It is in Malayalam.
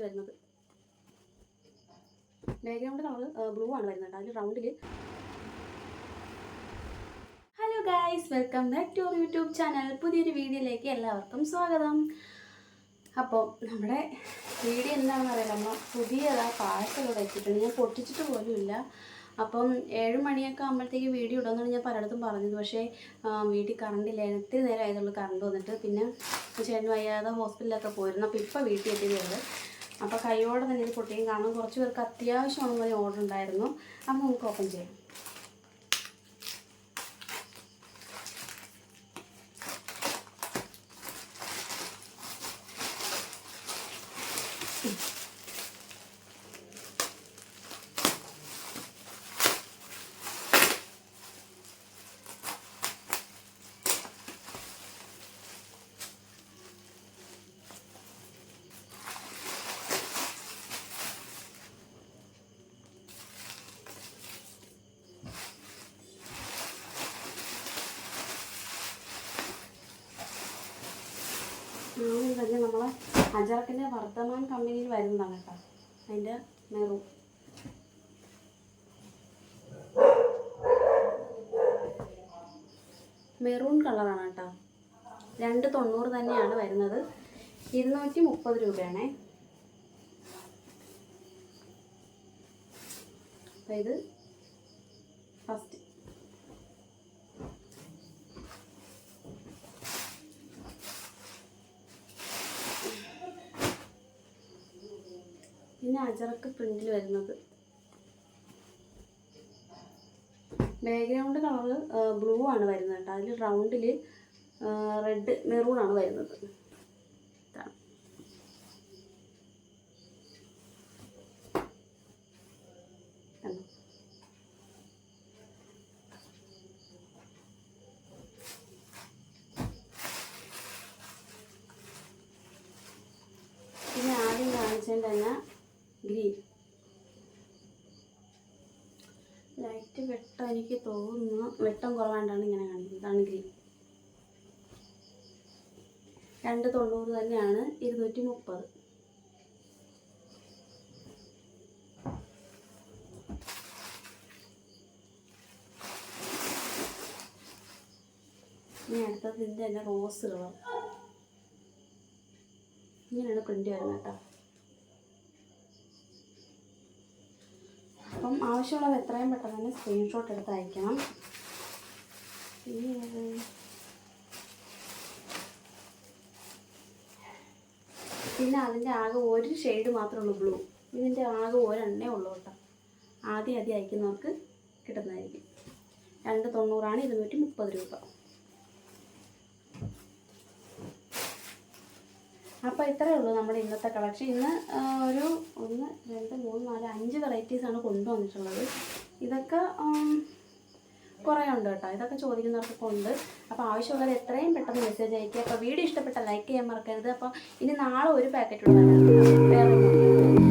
പ്രിന്റ് വരുന്നത്. ബാക്ക്ഗ്രൗണ്ട് നമ്മൾ ബ്ലൂ ആണ് വരുന്നത്. അതിൽ റൗണ്ടിൽ hello guys welcome back to YouTube channel പുതിയൊരു വീഡിയോയിലേക്ക് എല്ലാവർക്കും സ്വാഗതം. അപ്പോൾ നമ്മുടെ വീഡിയോ എന്താണെന്ന് അറിയാം നമ്മൾ പുതിയതാ പാഴ്സലോടെ എത്തിയിട്ടുണ്ട് ഞാൻ പൊട്ടിച്ചിട്ട് പോലുമില്ല. അപ്പം ഏഴ് മണിയൊക്കെ ആകുമ്പോഴത്തേക്ക് വീഡിയോ ഇടുമെന്നാണ് ഞാൻ പലയിടത്തും പറഞ്ഞത്. പക്ഷേ വീട്ടിൽ വീട്ടിൽ ഇല്ലായിരുന്നു ഇത്തിരി നേരം ആയതുള്ളൂ കറണ്ട് വന്നിട്ട്. പിന്നെ ചേട്ടൻ വയ്യാതെ ഹോസ്പിറ്റലിലൊക്കെ പോയിരുന്നു. അപ്പോൾ ഇപ്പോൾ വീട്ടിൽ എത്തിയതേ അപ്പോൾ കൈയോടെ തന്നെ ഇത് പൊട്ടിയും കാണും. കുറച്ച് പേർക്ക് അത്യാവശ്യമാണെന്ന് പറഞ്ഞ ഓർഡർ ഉണ്ടായിരുന്നു. അപ്പോൾ നമുക്ക് ഓപ്പൺ ചെയ്യാം. ആദ്യം തന്നെ നമ്മളെ അജറക്കിന്റെ വർദ്ധമാൻ കമ്പനിയിൽ വരുന്നതാണ് കേട്ടോ. അതിന്റെ മെറൂൺ മെറൂൺ കളറാണ് കേട്ടോ. രണ്ട് തൊണ്ണൂറ് തന്നെയാണ് വരുന്നത്. ഇരുന്നൂറ്റി മുപ്പത് രൂപയാണേ. ഇത് ഫസ്റ്റ് പിന്നെ അജറക്ക് പ്രിന്റിൽ വരുന്നത്. ബാക്ക്ഗ്രൗണ്ട് കളർ ബ്ലൂ ആണ് വരുന്നത് കേട്ടോ. അതിൽ റൗണ്ടിൽ റെഡ് മെറൂൺ ആണ് വരുന്നത്? പിന്നെ ആദ്യം കാണിച്ചതിന്റെ തന്നെ ഗ്രീൻ. ലൈറ്റ് വെട്ടം എനിക്ക് തോന്നുന്നു. വെട്ടം കുറവാണ്ടാണ് ഇങ്ങനെ കാണിക്കുന്നത് ഇതാണ് ഗ്രീൻ. രണ്ട് തൊണ്ണൂറ് തന്നെയാണ്. ഇരുന്നൂറ്റി മുപ്പത്. ഇനി അടുത്തത് ഇതിന്റെ തന്നെ റോസ് കളർ ഇങ്ങനെയാണ് പ്രിന്റ് വരുന്നത് കേട്ടോ. അപ്പം ആവശ്യമുള്ളത് എത്രയും പെട്ടെന്ന് തന്നെ സ്ക്രീൻഷോട്ട് എടുത്ത് അയക്കണം. പിന്നെ അതിന്റെ ആകെ ഒരു ഷെയ്ഡ് മാത്രമേ ഉള്ളൂ ബ്ലൂ ഇതിന്റെ ആകെ ഒരെണ്ണേ ഉള്ളൂ കേട്ടോ. ആദ്യം ആദ്യം അയക്കുന്നവർക്ക് കിട്ടുന്നതായിരിക്കും. രണ്ട് തൊണ്ണൂറാണ് ഇരുന്നൂറ്റി മുപ്പത് രൂപ. അപ്പോൾ ഇത്രയേ ഉള്ളൂ നമ്മുടെ ഇന്നത്തെ കളക്ഷൻ ഇന്ന് ഒരു അഞ്ച് വെറൈറ്റീസ് ആണ് കൊണ്ടുവന്നിട്ടുള്ളത്. ഇതൊക്കെ കുറേ ഉണ്ട് കേട്ടോ. ഇതൊക്കെ ചോദിക്കുന്നവർക്കൊക്കെ ഉണ്ട്. അപ്പോൾ ആവശ്യമുള്ളവർ എത്രയും പെട്ടെന്ന് മെസ്സേജ് അയക്കുക. അപ്പോൾ വീഡിയോ ഇഷ്ടപ്പെട്ട ലൈക്ക് ചെയ്യാൻ മറക്കരുത്. അപ്പോൾ ഇനി നാളെ ഒരു പാക്കറ്റ് ഉണ്ടാകും വേറെ